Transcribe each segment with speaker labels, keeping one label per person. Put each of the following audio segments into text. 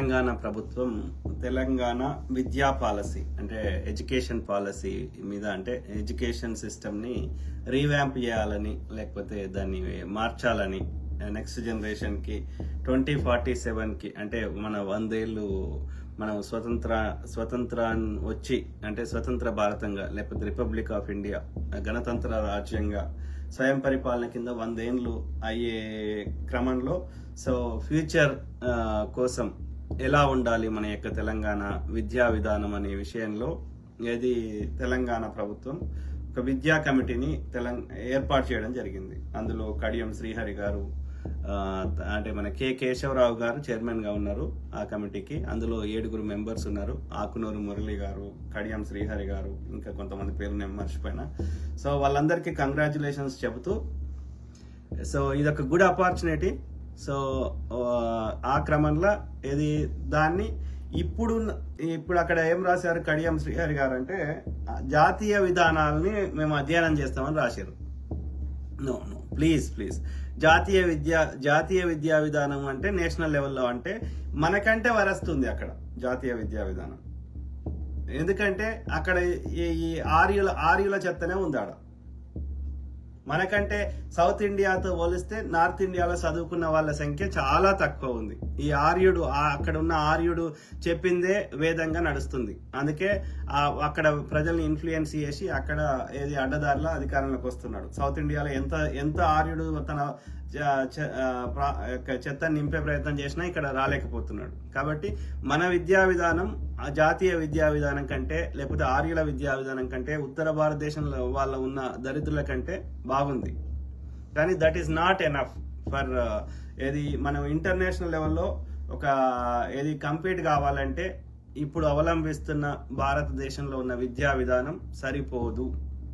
Speaker 1: తెలంగాణ ప్రభుత్వం తెలంగాణ విద్యా పాలసీ అంటే ఎడ్యుకేషన్ పాలసీ మీద అంటే ఎడ్యుకేషన్ సిస్టమ్ని రీవ్యాంప్ చేయాలని లేకపోతే దాన్ని మార్చాలని నెక్స్ట్ జనరేషన్కి ట్వంటీ ఫార్టీ సెవెన్కి అంటే మన వందేళ్ళు మనం స్వతంత్ర స్వతంత్రాన్ని వచ్చి అంటే స్వతంత్ర భారతంగా లేకపోతే రిపబ్లిక్ ఆఫ్ ఇండియా గణతంత్ర రాజ్యంగా స్వయం పరిపాలన కింద వందేండ్లు అయ్యే క్రమంలో సో ఫ్యూచర్ కోసం ఎలా ఉండాలి మన యొక్క తెలంగాణ విద్యా విధానం అనే విషయంలో ఇది తెలంగాణ ప్రభుత్వం ఒక విద్యా కమిటీని తెలంగా ఏర్పాటు చేయడం జరిగింది. అందులో కడియం శ్రీహరి గారు అంటే మన కె కేశవరావు గారు చైర్మన్గా ఉన్నారు ఆ కమిటీకి. అందులో ఏడుగురు మెంబర్స్ ఉన్నారు. ఆకునూరు మురళి గారు కడియం శ్రీహరి గారు ఇంకా కొంతమంది పేరు నేను మర్చిపోయినా. సో వాళ్ళందరికీ కంగ్రాచులేషన్స్ చెబుతూ సో ఇది ఒక గుడ్ ఆపర్చునిటీ సో ఆ క్రమంలో ఇది దాన్ని ఇప్పుడు ఇప్పుడు అక్కడ ఏం రాశారు కడియం శ్రీహరి గారు అంటే జాతీయ విధానాలని మేము అధ్యయనం చేస్తామని రాశారు. No no please please. జాతీయ విద్యా జాతీయ విద్యా విధానం అంటే నేషనల్ లెవెల్లో అంటే మనకంటే వరస్తుంది అక్కడ జాతీయ విద్యా విధానం. ఎందుకంటే అక్కడ ఈ ఈ ఆర్యుల ఆర్యుల చెత్తనే ఉంది ఆడ. మనకంటే సౌత్ ఇండియాతో పోలిస్తే నార్త్ ఇండియాలో చదువుకున్న వాళ్ళ సంఖ్య చాలా తక్కువ ఉంది. ఈ ఆర్యుడు అక్కడ ఉన్న ఆర్యుడు చెప్పిందే వేదంగా నడుస్తుంది. అందుకే అక్కడ ప్రజల్ని ఇన్ఫ్లుయెన్స్ చేసి అక్కడ ఏది అడ్డదారిలో అధికారంలోకి వస్తున్నాడు. సౌత్ ఇండియాలో ఎంత ఎంత ఆర్యుడు తన చెత్త నింపే ప్రయత్నం చేసినా ఇక్కడ రాలేకపోతున్నాడు. కాబట్టి మన విద్యా విధానం ఆ జాతీయ విద్యా విధానం కంటే లేకపోతే ఆర్యుల విద్యా విధానం కంటే ఉత్తర భారతదేశంలో వాళ్ళ ఉన్న దరిద్రుల కంటే బాగుంది. కానీ that is not enough for ఏది మనం ఇంటర్నేషనల్ లెవెల్లో ఒక ఏది కంపీట్ కావాలంటే ఇప్పుడు అవలంబిస్తున్న భారతదేశంలో ఉన్న విద్యా విధానం సరిపోదు.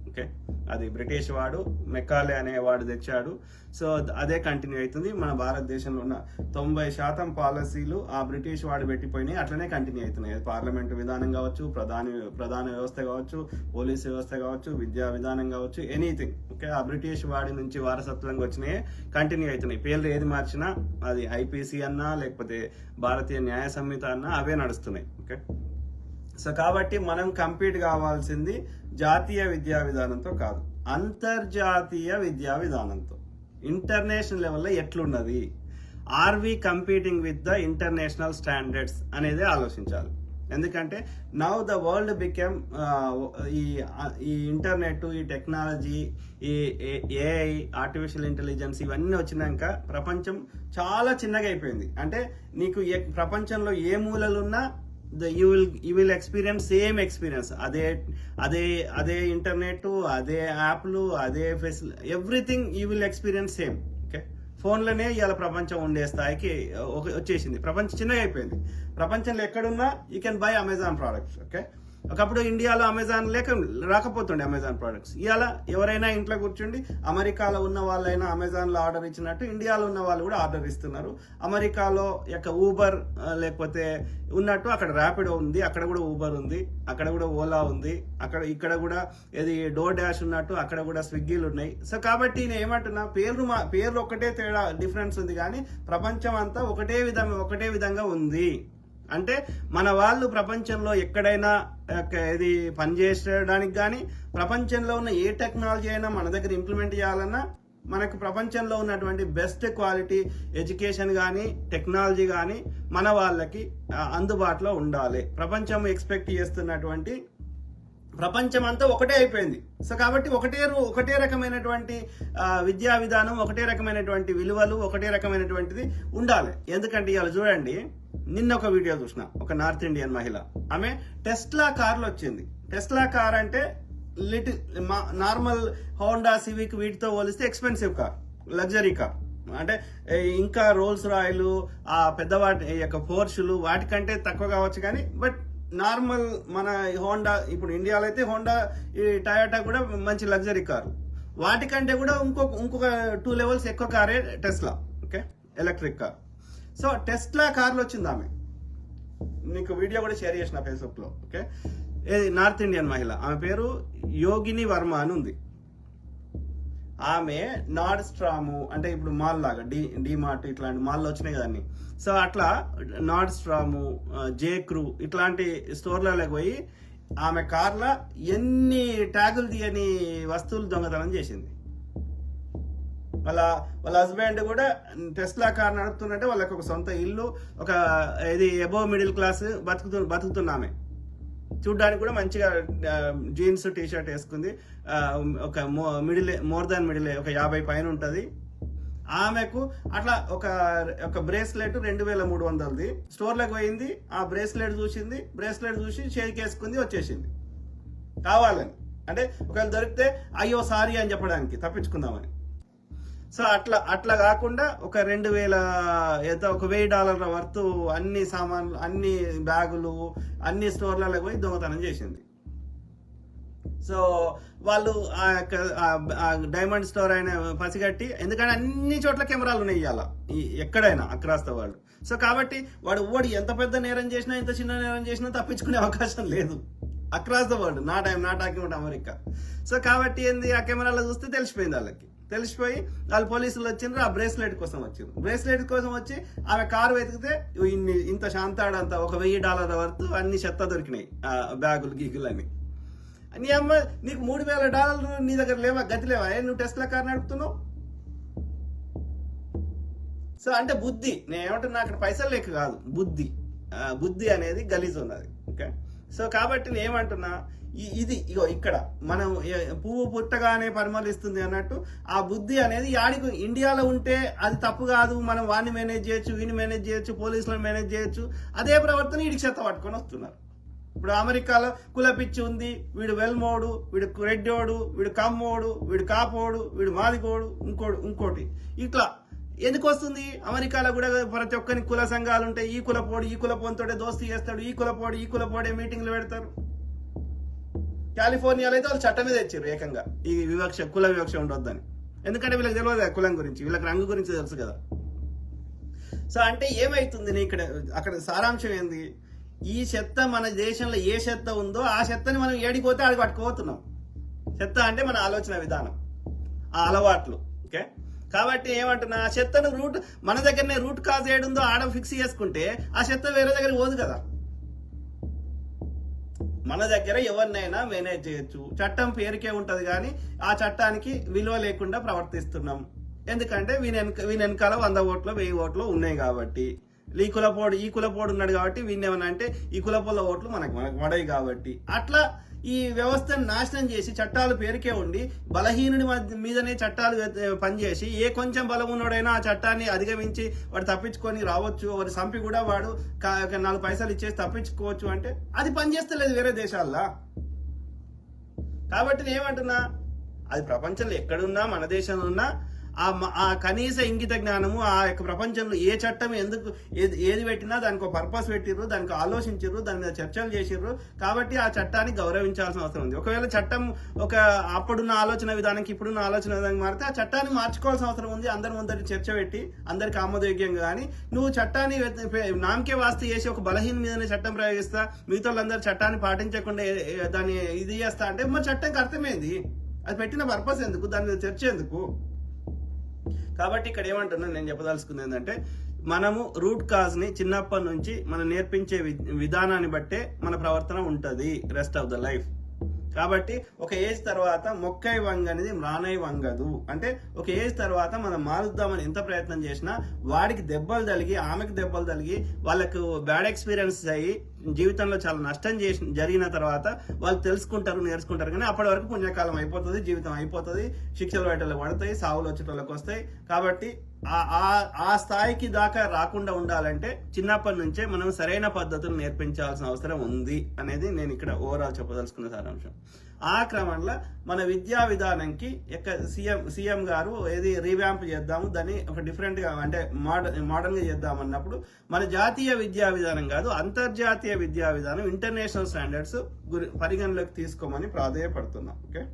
Speaker 1: ఓకే? అది బ్రిటిష్ వాడు మెక్కాలే అనే వాడు తెచ్చాడు. సో అదే కంటిన్యూ అవుతుంది. మన భారతదేశంలో ఉన్న తొంభై శాతం పాలసీలు ఆ బ్రిటిష్ వాడు పెట్టిపోయినాయి. అట్లనే కంటిన్యూ అవుతున్నాయి. పార్లమెంట్ విధానం కావచ్చు ప్రధాని ప్రధాన వ్యవస్థ కావచ్చు పోలీస్ వ్యవస్థ కావచ్చు విద్యా విధానం కావచ్చు ఎనీథింగ్. ఓకే? ఆ బ్రిటిష్ వాడి నుంచి వారసత్వంగా వచ్చినాయి. కంటిన్యూ అవుతున్నాయి. పేర్లు ఏది మార్చినా అది ఐపీసీ అన్నా లేకపోతే భారతీయ న్యాయ సంహిత అన్నా అవే నడుస్తున్నాయి. ఓకే? సో కాబట్టి మనం కంపీట్ కావాల్సింది జాతీయ విద్యా విధానంతో కాదు అంతర్జాతీయ విద్యా విధానంతో. ఇంటర్నేషనల్ లెవెల్లో ఎట్లున్నది? Are we competing with the international standards అనేది ఆలోచించాలి. ఎందుకంటే నౌ ద వరల్డ్ బికెమ్ ఈ ఈ ఇంటర్నెట్ ఈ టెక్నాలజీ ఈ ఏఐ ఆర్టిఫిషియల్ ఇంటెలిజెన్స్ ఇవన్నీ వచ్చినాక ప్రపంచం చాలా చిన్నగా అయిపోయింది. అంటే నీకు ఏ- ప్రపంచంలో ఏ మూలలున్నా the you will you will experience same experience అదే అదే అదే ఇంటర్నెట్ అదే యాప్లు అదే ఫెసిల్ everything you will experience same okay ఫోన్లోనే ఇవాళ ప్రపంచం ఉండే స్థాయికి వచ్చేసింది. ప్రపంచం చిన్నగా అయిపోయింది ప్రపంచంలో ఎక్కడున్నా you can buy Amazon products okay ఒకప్పుడు ఇండియాలో అమెజాన్ లేక రాకపోతుండే అమెజాన్ ప్రోడక్ట్స్ ఇవాళ ఎవరైనా ఇంట్లో కూర్చుండి అమెరికాలో ఉన్న వాళ్ళైనా అమెజాన్లో ఆర్డర్ ఇచ్చినట్టు ఇండియాలో ఉన్న వాళ్ళు కూడా ఆర్డర్ ఇస్తున్నారు. అమెరికాలో యొక్క ఊబర్ లేకపోతే ఉన్నట్టు అక్కడ ర్యాపిడో ఉంది అక్కడ కూడా ఊబర్ ఉంది అక్కడ కూడా ఓలా ఉంది అక్కడ ఇక్కడ కూడా ఏది డోర్ డాష్ ఉన్నట్టు అక్కడ కూడా స్విగ్గీలు ఉన్నాయి. సో కాబట్టి నేను ఏమంటున్నా పేర్లు మా పేర్లు ఒకటే తేడా డిఫరెన్స్ ఉంది కానీ ప్రపంచం అంతా ఒకటే విధంగా ఒకటే విధంగా ఉంది. అంటే మన వాళ్ళు ప్రపంచంలో ఎక్కడైనా ఇది పనిచేయడానికి కానీ ప్రపంచంలో ఉన్న ఏ టెక్నాలజీ అయినా మన దగ్గర ఇంప్లిమెంట్ చేయాలన్నా మనకు ప్రపంచంలో ఉన్నటువంటి బెస్ట్ క్వాలిటీ ఎడ్యుకేషన్ కానీ టెక్నాలజీ కానీ మన వాళ్ళకి అందుబాటులో ఉండాలి. ప్రపంచం ఎక్స్పెక్ట్ చేస్తున్నటువంటి ప్రపంచం అంతా ఒకటే అయిపోయింది. సో కాబట్టి ఒకటే ఒకటే రకమైనటువంటి విద్యా విధానం ఒకటే రకమైనటువంటి విలువలు ఒకటే రకమైనటువంటిది ఉండాలి. ఎందుకంటే ఇవాళ చూడండి నిన్న ఒక వీడియో చూసిన ఒక నార్త్ ఇండియన్ మహిళ. ఆమె టెస్లా కార్లో వచ్చింది టెస్లా కార్ అంటే లిటిల్ నార్మల్ హోండా సివిక్ వీటితో పోలిస్తే ఎక్స్పెన్సివ్ కార్ లగ్జరీ కార్. అంటే ఇంకా రోల్స్ రాయలు ఆ పెద్దవాటి ఈ యొక్క ఫోర్షులు వాటికంటే తక్కువ కావచ్చు కానీ బట్ నార్మల్ మన హోండా ఇప్పుడు ఇండియాలో అయితే హోండా ఈ టయోటా కూడా మంచి లగ్జరీ కారు. వాటికంటే కూడా ఇంకొక ఇంకొక టూ లెవెల్స్ ఎక్కువ కారే Tesla okay electric car so Tesla కార్లో వచ్చింది ఆమె. నీకు వీడియో కూడా షేర్ చేసిన ఫేస్బుక్లో ఓకే ఏది నార్త్ ఇండియన్ మహిళ. ఆమె పేరు యోగిని వర్మ అని ఉంది. ఆమె నార్డ్ స్ట్రాము అంటే ఇప్పుడు మాల్ లాగా డి డిమార్ట్ ఇట్లాంటి మాల్లో వచ్చినాయి కదండి సో అట్లా నార్డ్ స్ట్రాము జే క్రూ ఇట్లాంటి స్టోర్లలోకి పోయి ఆమె కార్లో ఎన్ని ట్యాగులు తీయని వస్తువులు దొంగతనం చేసింది. వాళ్ళ వాళ్ళ హస్బెండ్ కూడా టెస్లా కార్ నడుపుతున్నట్టే వాళ్ళకి ఒక సొంత ఇల్లు ఒక ఇది ఎబో మిడిల్ క్లాస్ బతుకుతు బతుకుతున్నామే చూడ్డానికి కూడా మంచిగా జీన్స్ టీ షర్ట్ వేసుకుంది ఒక మిడిల్ మోర్ దాన్ మిడిల్ ఒక యాభై పైన ఉంటుంది. ఆమెకు అట్లా ఒక ఒక బ్రేస్లెట్ రెండు వేల మూడు వందలది. స్టోర్లోకి పోయింది ఆ బ్రేస్లెట్ చూసింది బ్రేస్లెట్ చూసి చేతికి వేసుకుంది వచ్చేసింది. కావాలని. అంటే ఒకవేళ దొరికితే అయ్యో సారీ అని చెప్పడానికి తప్పించుకుందామని. సో అట్లా అట్లా కాకుండా ఒక రెండు వేల ఏదో ఒక వెయ్యి డాలర్ల వర్త్ అన్ని సామాన్లు అన్ని బ్యాగులు అన్ని స్టోర్లలో పోయి దొంగతనం చేసింది. సో వాళ్ళు ఆ యొక్క డైమండ్ స్టోర్ అయిన పసిగట్టి ఎందుకంటే అన్ని చోట్ల కెమెరాలు ఉన్నాయి ఇవాళ ఈ- ఎక్కడైనా అక్రాస్ ద వరల్డ్ సో కాబట్టి వాడు ఓడి ఎంత పెద్ద నేరం చేసినా ఎంత చిన్న నేరం చేసినా తప్పించుకునే అవకాశం లేదు. అక్రాస్ ద వరల్డ్ నా టైం నా టాకింగ్ అమెరికా. సో కాబట్టి ఏంది ఆ కెమెరాలో చూస్తే తెలిసిపోయింది వాళ్ళకి. తెలిసిపోయి వాళ్ళు పోలీసులు వచ్చిండ్రు ఆ బ్రేస్లెట్ కోసం వచ్చిండ్రు. బ్రేస్లెట్ కోసం వచ్చి ఆమె కారు వెతికితే ఇన్ని ఇంత శాంతాడంత ఒక వెయ్యి డాలర్ వరకు అన్ని చెత్త దొరికినాయి ఆ బ్యాగులు గీగులు అని నీ అమ్మ నీకు మూడు వేల డాలర్లు నీ దగ్గర లేవా? గతి లేవా? ఏ నువ్వు టెస్లా కార్ నడుపుతున్నావు? సో అంటే బుద్ధి. నేను ఏమంటున్నా అక్కడ పైసలు లేక కాదు. బుద్ధి. బుద్ధి అనేది గలీజ్ ఉన్నది. ఓకే? సో కాబట్టి నేను ఏమంటున్నా ఈ- ఇది ఇగో ఇక్కడ మనం పువ్వు పుట్టగానే పరిమళిస్తుంది అన్నట్టు ఆ బుద్ధి అనేది యాడికి ఇండియాలో ఉంటే అది తప్పు కాదు మనం వాడిని మేనేజ్ చేయొచ్చు వీడిని మేనేజ్ చేయొచ్చు పోలీసులను మేనేజ్ చేయొచ్చు అదే ప్రవర్తన వీడికి చెత్త పట్టుకొని వస్తున్నారు. ఇప్పుడు అమెరికాలో కుల పిచ్చి ఉంది వీడు వెల్మోడు వీడు రెడ్డోడు వీడు కమ్మోడు వీడు కాపోడు వీడు మాదిగోడు ఇంకోడు ఇంకోటి. ఇట్లా ఎందుకు వస్తుంది? అమెరికాలో కూడా ప్రతి ఒక్కరి కుల సంఘాలు ఉంటాయి. ఈ కులపోడు ఈ కులపోనితోటే దోస్తీ చేస్తాడు. ఈ కులపోడు ఈ కులపోడే మీటింగ్లు పెడతారు. కాలిఫోర్నియాలో అయితే వాళ్ళు చట్టమే తెచ్చారు ఏకంగా. ఈ వివక్ష కుల వివక్ష ఉండొద్దని. ఎందుకంటే వీళ్ళకి తెలియదు కదా కులం గురించి. వీళ్ళకి రంగు గురించి తెలుసు కదా. సో అంటే ఏమైతుంది నేను ఇక్కడ అక్కడ సారాంశం ఏంది? ఈ చెత్త మన దేశంలో ఏ చెత్త ఉందో ఆ చెత్తని మనం ఏడిపోతే అది పట్టుకోతున్నాం చెత్త అంటే మన ఆలోచన విధానం. ఆ అలవాట్లు. ఓకే? కాబట్టి ఏమంటున్నా ఆ చెత్తను రూట్ మన దగ్గరనే రూట్ కాజ్ ఏడుందో ఆడ ఫిక్స్ చేసుకుంటే ఆ చెత్త వేరే దగ్గర పోదు కదా. మన దగ్గర ఎవరినైనా మేనేజ్ చేయొచ్చు. చట్టం పేరుకే ఉంటుంది కానీ ఆ చట్టానికి విలువ లేకుండా ప్రవర్తిస్తున్నాం. ఎందుకంటే వీని వెనక వీని వెనకాల వంద ఓట్లు వెయ్యి ఓట్లు ఉన్నాయి కాబట్టి. ఈ కులపోడు ఈ కులపోడు ఉన్నాడు కాబట్టి వీడిని ఏమన్నా అంటే ఈ కులపోల ఓట్లు మనకు మనకు పడవి కాబట్టి. అట్లా ఈ వ్యవస్థను నాశనం చేసి చట్టాలు పేరుకే ఉండి బలహీనుడి మధ్య- మీదనే చట్టాలు పనిచేసి ఏ కొంచెం బలం ఉన్నోడైనా ఆ చట్టాన్ని అధిగమించి వాడు తప్పించుకొని రావచ్చు వాడు చంపి కూడా వాడు ఒక నాలుగు పైసలు ఇచ్చేసి తప్పించుకోవచ్చు అంటే అది పనిచేస్తలేదు వేరే దేశాల్లో. కాబట్టి నేనేమంటున్నా అది ప్రపంచంలో ఎక్కడున్నా మన దేశంలో ఉన్నా ఆ మ- ఆ కనీస ఇంగిత జ్ఞానము ఆ యొక్క ప్రపంచంలో ఏ చట్టం ఎందుకు ఏది ఏది పెట్టినా దానికి ఒక పర్పస్ పెట్టిర్రు దానికి ఆలోచించిర్రు దాని మీద చర్చలు చేసిర్రు. కాబట్టి ఆ చట్టాన్ని గౌరవించాల్సిన అవసరం ఉంది. ఒకవేళ చట్టం ఒక అప్పుడున్న ఆలోచన విధానానికి ఇప్పుడున్న ఆలోచన విధానం మారితే ఆ చట్టాన్ని మార్చుకోవాల్సిన అవసరం ఉంది. అందరి ముందరి చర్చ పెట్టి అందరికి ఆమోదయోగ్యంగా కానీ నువ్వు చట్టాన్ని నామకే వాస్తు చేసి ఒక బలహీన మీదనే చట్టం ప్రయోగిస్తా మిగతా వాళ్ళందరూ చట్టాన్ని పాటించకుండా దాన్ని ఇది చేస్తా అంటే మరి చట్టంకి అర్థమైంది. అది పెట్టిన పర్పస్ ఎందుకు? దాని మీద చర్చ ఎందుకు? కాబట్టి ఇక్కడ ఏమంటున్నా నేను చెప్పదలుచుకుంది ఏంటంటే మనము రూట్ కాజ్ని చిన్నప్పటి నుంచి మనం నేర్పించే వి- విధానాన్ని బట్టే మన ప్రవర్తన ఉంటుంది రెస్ట్ ఆఫ్ ద లైఫ్ కాబట్టి ఒక ఏజ్ తర్వాత మొక్కై వంగ అనేది మ్రానై వంగదు. అంటే ఒక ఏజ్ తర్వాత మనం మారుద్దామని ఎంత ప్రయత్నం చేసినా వాడికి దెబ్బలు తలిగి ఆమెకి దెబ్బలు తలిగి వాళ్ళకు బ్యాడ్ ఎక్స్పీరియన్స్ అయ్యి జీవితంలో చాలా నష్టం చేసి జరిగిన తర్వాత వాళ్ళు తెలుసుకుంటారు నేర్చుకుంటారు. కానీ అప్పటి వరకు పుణ్యకాలం అయిపోతుంది జీవితం అయిపోతుంది. శిక్షలు వేటలు పడతాయి సావులు వచ్చేటోళ్ళకి వస్తాయి. కాబట్టి ఆ- ఆ- స్థాయికి దాకా రాకుండా ఉండాలంటే చిన్నప్పటి నుంచే మనం సరైన పద్ధతులు నేర్పించాల్సిన అవసరం ఉంది అనేది నేను ఇక్కడ ఓవరాల్ చెప్పదలుచుకున్న సారాంశం. ఆ క్రమంలో మన విద్యా విధానంకి ఎక్క సీఎం సీఎం గారు ఏది రీవ్యాంప్ చేద్దాము దాన్ని ఒక డిఫరెంట్గా అంటే మోడర్న్ మోడర్న్గా చేద్దాం అన్నప్పుడు మన జాతీయ విద్యా విధానం కాదు అంతర్జాతీయ విద్యా విధానం ఇంటర్నేషనల్ స్టాండర్డ్స్ గురి పరిగణలోకి తీసుకోమని ప్రాధేయపడుతున్నాం. ఓకే?